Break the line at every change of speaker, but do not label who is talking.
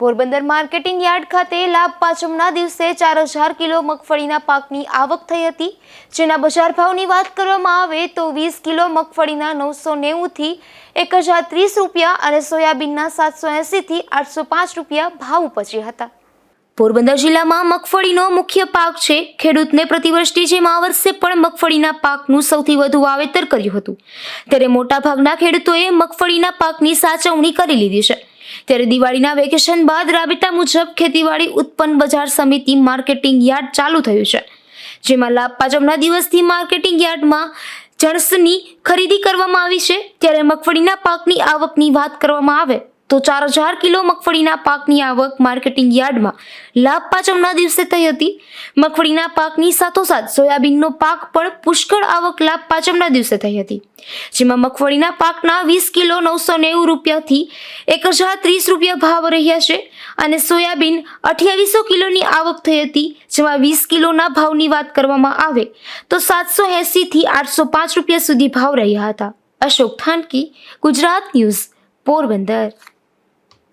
Porbandar marketing yard ખાતે લાભ પાંચમના દિવસે ચાર હજાર કિલો મગફળીના પાકની આવક થઈ હતી. જેના બજાર ભાવની વાત કરવામાં આવે તો વીસ કિલો મગફળીના નવસો નેવુંથી એક હજાર ત્રીસ રૂપિયા અને સોયાબીનના સાતસો એંસીથી આઠસો પાંચ રૂપિયા ભાવ ઉપજ્યા હતા. પોરબંદર જિલ્લામાં મગફળીનો મુખ્ય પાક છે. ખેડૂતને પ્રતિવર્ષની જેમ આ વર્ષે પણ મગફળીના પાકનું સૌથી વધુ વાવેતર કર્યું હતું. ત્યારે મોટાભાગના ખેડૂતોએ મગફળીના પાકની સાચવણી કરી લીધી છે. ત્યારે દિવાળીના વેકેશન બાદ રાબેતા મુજબ ખેતીવાડી ઉત્પન્ન બજાર સમિતિ માર્કેટિંગ યાર્ડ ચાલુ થયું છે, જેમાં લાભ પાંચમના દિવસથી માર્કેટિંગ યાર્ડમાં જણસની ખરીદી કરવામાં આવી છે, ત્યારે મગફળીના પાકની આવકની વાત કરવામાં આવે. તો ચાર હજાર કિલો મગફળીના પાકની આવક માર્કેટિંગ યાર્ડમાં લાભ પાંચમના દિવસે થઈ હતી. મગફળીના પાકની સાથોસાથ સોયાબીનનો પાક પણ પુષ્કળ આવક લાભ પાંચમના દિવસે થઈ હતી. જેમાં મગફળીના પાકના વીસ કિલો નવસો નેવું રૂપિયાથી એક હજાર ત્રીસ રૂપિયા ભાવ રહ્યા છે અને સોયાબીન અઠ્યાવીસો કિલોની આવક થઈ હતી, જેમાં વીસ કિલોના ભાવની વાત કરવામાં આવે તો સાતસો એંસીથી આઠસો પાંચ રૂપિયા સુધી ભાવ રહ્યા હતા. અશોક થાનકી, ગુજરાત ન્યૂઝ, પોરબંદર.